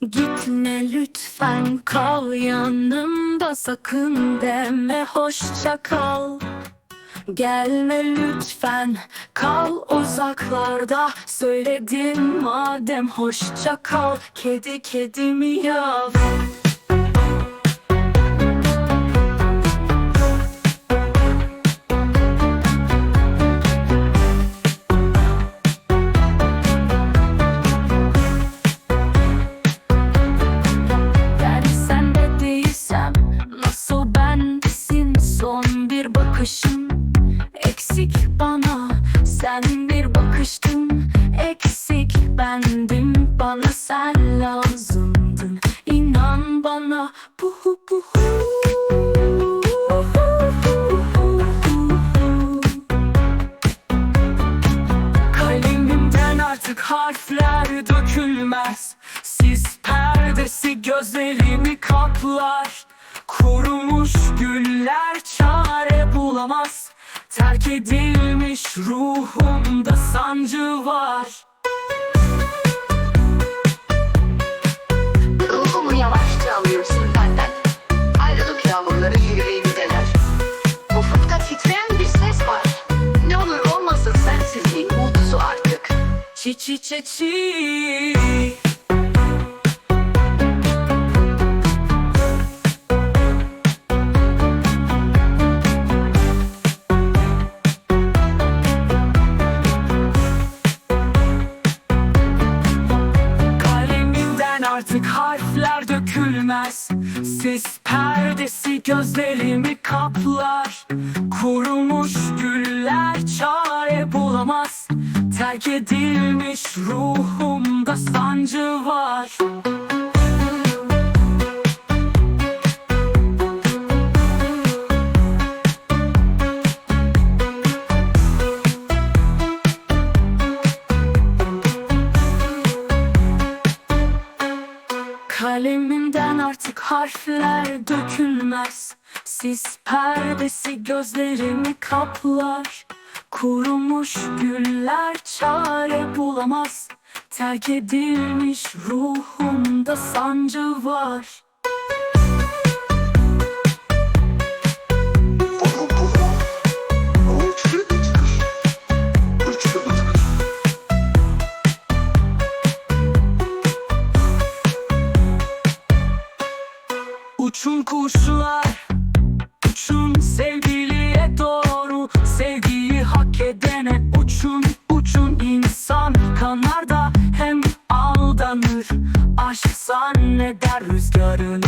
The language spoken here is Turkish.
Gitme lütfen kal yanımda sakın deme hoşça kal. Gelme lütfen kal uzaklarda Söyledim madem hoşça kal. Kedi kedimi yav Eksik bana sen bir bakıştın. Eksik bendim bana sen lazımdın. İnan bana bu hu bu hu. Kalemimden artık harfler dökülmez. Sis perdesi gözlerimi kaplar edilmiş ruhumda sancı var. Ruhumu yavaşça alıyorsun benden. Ayrılık yağmurları yüreğimi deler Ufukta titreyen bir ses var. Ne olur olmasın sensizliğin mutlusu artık. Çi çi çi çi artık harfler dökülmez. Sis perdesi gözlerimi kaplar. Kurumuş güller çare bulamaz. Terk edilmiş ruhumda sancı var artık harfler dökülmez. Sis perdesi gözlerimi kaplar. Kurumuş güller çare bulamaz. Terk edilmiş ruhumda sancı var Uçun kuşlar Uçun sevgiliye doğru. Sevgiyi hak edene uçun uçun insan kanar da hem aldanır. Aşk zanneder rüzgarına kapılır